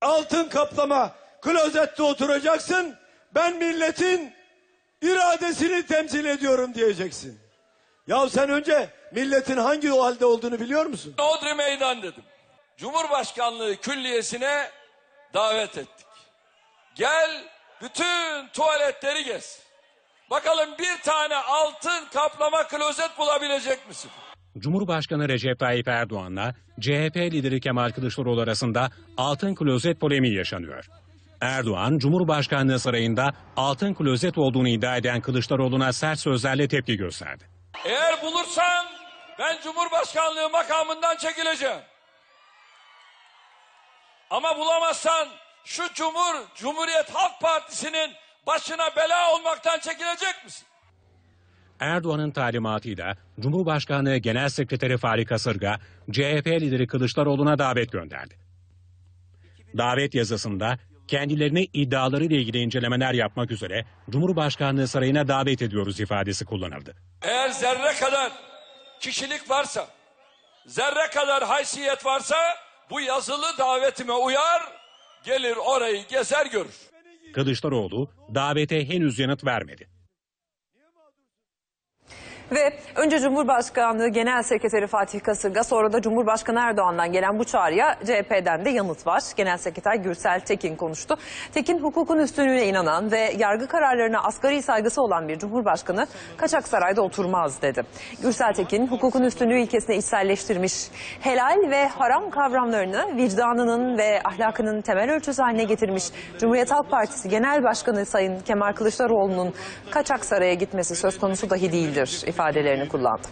altın kaplama klozette oturacaksın. Ben milletin iradesini temsil ediyorum diyeceksin. Ya sen önce milletin hangi o halde olduğunu biliyor musun? Odri Meydan dedim. Cumhurbaşkanlığı külliyesine davet ettik. Gel bütün tuvaletleri gez. Bakalım bir tane altın kaplama klozet bulabilecek misin? Cumhurbaşkanı Recep Tayyip Erdoğan'la CHP lideri Kemal Kılıçdaroğlu arasında altın klozet polemiği yaşanıyor. Erdoğan, Cumhurbaşkanlığı sarayında altın klozet olduğunu iddia eden Kılıçdaroğlu'na sert sözlerle tepki gösterdi. Eğer bulursan ben Cumhurbaşkanlığı makamından çekileceğim. Ama bulamazsan şu Cumhur Cumhuriyet Halk Partisi'nin başına bela olmaktan çekilecek misin? Erdoğan'ın talimatıyla Cumhurbaşkanlığı Genel Sekreteri Fahri Kasırga, CHP lideri Kılıçdaroğlu'na davet gönderdi. Davet yazısında kendilerine iddialarıyla ilgili incelemeler yapmak üzere Cumhurbaşkanlığı sarayına davet ediyoruz ifadesi kullanıldı. Eğer zerre kadar kişilik varsa, zerre kadar haysiyet varsa bu yazılı davetime uyar, gelir orayı gezer görür. Kılıçdaroğlu davete henüz yanıt vermedi. Ve önce Cumhurbaşkanlığı Genel Sekreteri Fatih Kasırga sonra da Cumhurbaşkanı Erdoğan'dan gelen bu çağrıya CHP'den de yanıt var. Genel Sekreter Gürsel Tekin konuştu. Tekin hukukun üstünlüğüne inanan ve yargı kararlarına asgari saygısı olan bir Cumhurbaşkanı kaçak sarayda oturmaz dedi. Gürsel Tekin hukukun üstünlüğü ilkesini içselleştirmiş, helal ve haram kavramlarını vicdanının ve ahlakının temel ölçüsü haline getirmiş Cumhuriyet Halk Partisi Genel Başkanı Sayın Kemal Kılıçdaroğlu'nun kaçak saraya gitmesi söz konusu dahi değildir ifadelerini kullandı.